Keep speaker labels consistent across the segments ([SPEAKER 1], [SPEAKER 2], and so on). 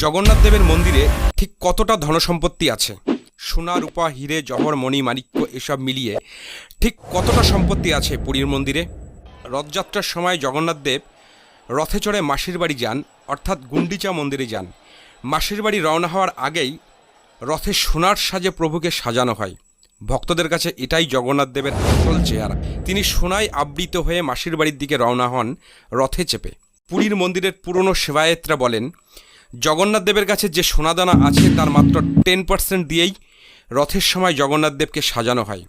[SPEAKER 1] জগন্নাথ দেবের মন্দিরে ঠিক কতটা ধনসম্পত্তি আছে? সোনা, রূপা, হিরে, জহর, মণি, মাণিক্য এসব মিলিয়ে ঠিক কতটা সম্পত্তি আছে পুরীর মন্দিরে? রথযাত্রার সময় জগন্নাথ দেব রথে চড়ে মাসির বাড়ি যান, অর্থাৎ গুন্ডিচা মন্দিরে যান। মাসির বাড়ি রওনা হওয়ার আগেই রথে সোনার সাজে প্রভুকে সাজানো হয়। ভক্তদের কাছে এটাই জগন্নাথ দেবের আসল চেহারা। তিনি সোনায় আবৃত হয়ে মাসির বাড়ির দিকে রওনা হন রথে চেপে। পুরীর মন্দিরের পুরনো সেবায়েতরা বলেন জগন্নাথ দেবের কাছে যে সোনাদানা আছে, তার মাত্র টেন পার্সেন্ট দিয়েই রথের সময় জগন্নাথ দেবকে সাজানো হয়।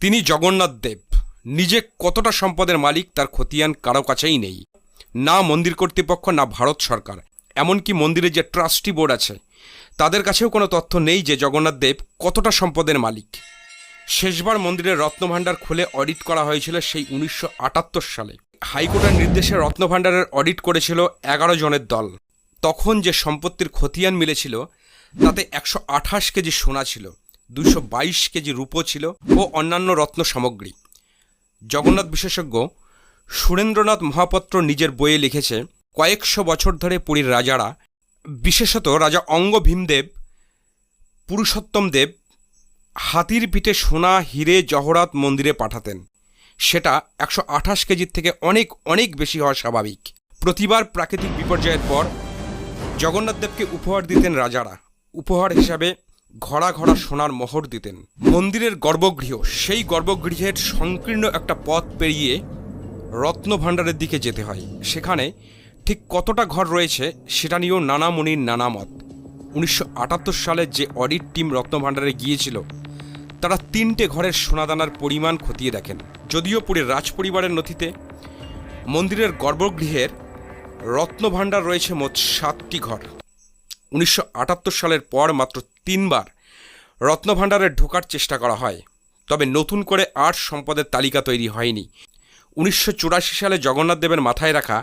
[SPEAKER 1] তিনি জগন্নাথ দেব। নিজে কতটা সম্পদের মালিক, তার খতিয়ান কারও কাছেই নেই। না মন্দির কর্তৃপক্ষ, না ভারত সরকার। এমনকি মন্দিরে যে ট্রাস্টি বোর্ড আছে, তাদের কাছেও কোনো তথ্য নেই যে জগন্নাথ দেব কতটা সম্পদের মালিক। শেষবার মন্দিরের রত্নভাণ্ডার খুলে অডিট করা হয়েছিল সেই উনিশশো আটাত্তর সালে। হাইকোর্টের নির্দেশে রত্নভাণ্ডারের অডিট করেছিল এগারো জনের দল। তখন যে সম্পত্তির খতিয়ান মিলেছিল, তাতে একশো আঠাশ কেজি সোনা ছিল দুশো বাইশ কেজি রূপো ছিল ও অন্যান্য রত্ন সামগ্রী। জগন্নাথ বিশেষজ্ঞ সুরেন্দ্রনাথ মহাপাত্র নিজের বইয়ে লিখেছে, কয়েকশো বছর ধরে পুরীর রাজারা, বিশেষত রাজা অঙ্গ ভীমদেব, পুরুষোত্তম দেব, হাতির পিঠে সোনা, হিরে, জহরাত মন্দিরে পাঠাতেন। সেটা একশো আঠাশ কেজির থেকে অনেক অনেক বেশি হওয়া স্বাভাবিক। প্রতিবার প্রাকৃতিক বিপর্যয়ের পর জগন্নাথ দেবকে উপহার দিতেন রাজারা। উপহার হিসাবে ঘড়া ঘড়া সোনার মোহর দিতেন। মন্দিরের গর্ভগৃহ, সেই গর্ভগৃহের সংকীর্ণ একটা পথ পেরিয়ে রত্নভাণ্ডারের দিকে যেতে হয়। সেখানে ঠিক কতটা ঘর রয়েছে সেটা নিয়েও নানা মুনির নানা মত উনিশশো আটাত্তর সালে যে অডিট টিম রত্নভাণ্ডারে গিয়েছিল, তারা তিনটে ঘরের সোনাদানার পরিমাণ খতিয়ে দেখেন। যদিও পুরীর রাজপরিবারের নথিতে মন্দিরের গর্ভগৃহের রত্নভাণ্ডার রয়েছে মোট সাতটি ঘর। উনিশশো আটাত্তর সালের পর মাত্র তিনবার রত্নভাণ্ডারে ঢোকার চেষ্টা করা হয়, তবে নতুন করে আর সম্পদের তালিকা তৈরি হয়নি। উনিশশো চুরাশি সালে জগন্নাথ দেবের মাথায় রাখা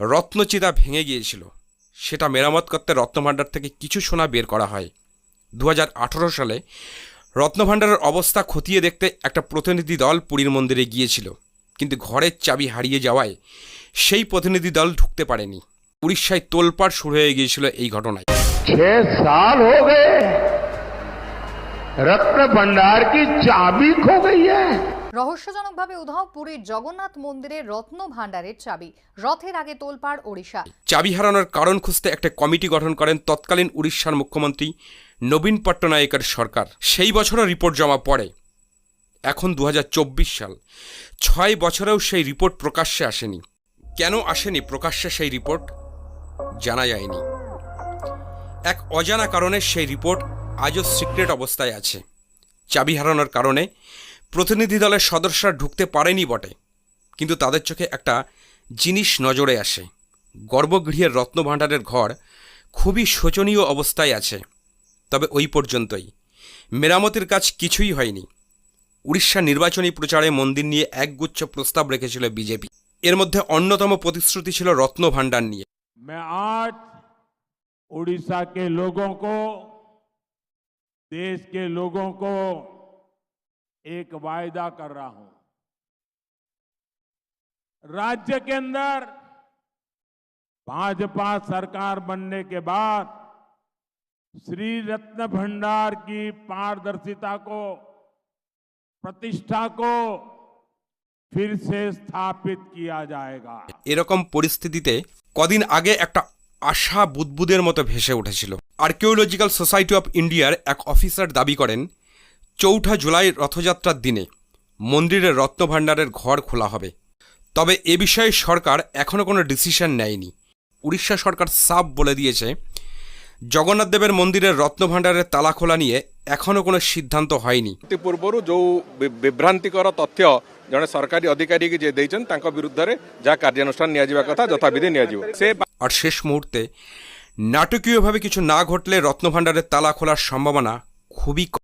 [SPEAKER 1] রত্নচিতা ভেঙে গিয়েছিল। সেটা মেরামত করতে রত্নভাণ্ডার থেকে কিছু সোনা বের করা হয়। দু হাজার আঠারো সালে রত্নভাণ্ডারের অবস্থা খতিয়ে দেখতে একটা প্রতিনিধি দল পুরীর মন্দিরে গিয়েছিল, কিন্তু ঘরের চাবি হারিয়ে যাওয়ায় সেই প্রতিনিধি দল ঢুকতে পারেনি। উড়িষ্যায় তোলপাড় শুরু হয়ে গিয়েছিল এই ঘটনায়।
[SPEAKER 2] সাল হো গে রত্ন ভণ্ডার কি চাবি খো গই
[SPEAKER 3] রহস্যজনকভাবে উধাও পুরীর জগন্নাথ মন্দিরের রত্ন ভাণ্ডারের চাবি রথের আগে তোলপাড় ওড়িশা। চাবি
[SPEAKER 1] হারানোর কারণ খুঁজতে একটা কমিটি গঠন করেন তৎকালীন উড়িষ্যার মুখ্যমন্ত্রী নবীন পট্টনায়কের সরকার। সেই বছরও রিপোর্ট জমা পড়ে। এখন দু হাজার চব্বিশ সাল। ছয় বছরেও সেই রিপোর্ট প্রকাশ্যে আসেনি। কেন আসেনি প্রকাশ্যে সেই রিপোর্ট? জানা যায়নি। এক অজানা কারণে সেই রিপোর্ট আজও সিক্রেট অবস্থায় আছে। চাবি হারানোর কারণে প্রতিনিধি দলের সদস্যরা ঢুকতে পারেনি বটে, কিন্তু তাদের চোখে একটা জিনিস নজরে আসে। গর্ভগৃহের রত্নভাণ্ডারের ঘর খুবই শোচনীয় অবস্থায় আছে। তবে ওই পর্যন্তই। মেরামতের কাজ কিছুই হয়নি। উড়িষ্যা নির্বাচনী প্রচারে মন্দির নিয়ে একগুচ্ছ প্রস্তাব রেখেছিল বিজেপি। এর মধ্যে অন্যতম প্রতিশ্রুতি ছিল রত্ন ভাণ্ডার নিয়ে
[SPEAKER 4] मैं आज उड़ीसा के लोगों को देश के लोगों को एक वायदा कर रहा हूं राज्य के अंदर भाजपा सरकार बनने के बाद श्री रत्न भंडार की पारदर्शिता को प्रतिष्ठा को ফির সে স্থাপিত
[SPEAKER 1] এরকম পরিস্থিতিতে কদিন আগে একটা আশা বুদবুদের মতো ভেসে উঠেছিল। আর্কিওলজিক্যাল সোসাইটি অফ ইন্ডিয়ার এক অফিসার দাবি করেন, চৌঠা জুলাই রথযাত্রার দিনে মন্দিরের রত্নভাণ্ডারের ঘর খোলা হবে। তবে এ বিষয়ে সরকার এখনও কোনো ডিসিশন নেয়নি। উড়িষ্যা সরকার সাফ বলে দিয়েছে জগন্নাথ দেবের মন্দিরের রত্নভাণ্ডারের তালা খোলা নিয়ে এখনও কোনো সিদ্ধান্ত হয়নি।
[SPEAKER 5] পূর্বরু যে বিভ্রান্তিকর তথ্য জন সরকারি অধিকারী যে দিয়েছেন তাঁর বিরুদ্ধে যা কার্যানুষ্ঠান নিয়ে কথা যথাবিধি নিয়ে সে
[SPEAKER 1] আর শেষ মুহূর্তে নাটকীয়ভাবে কিছু না ঘটলে রত্নভাণ্ডারের তালা খোলার সম্ভাবনা খুবই কম।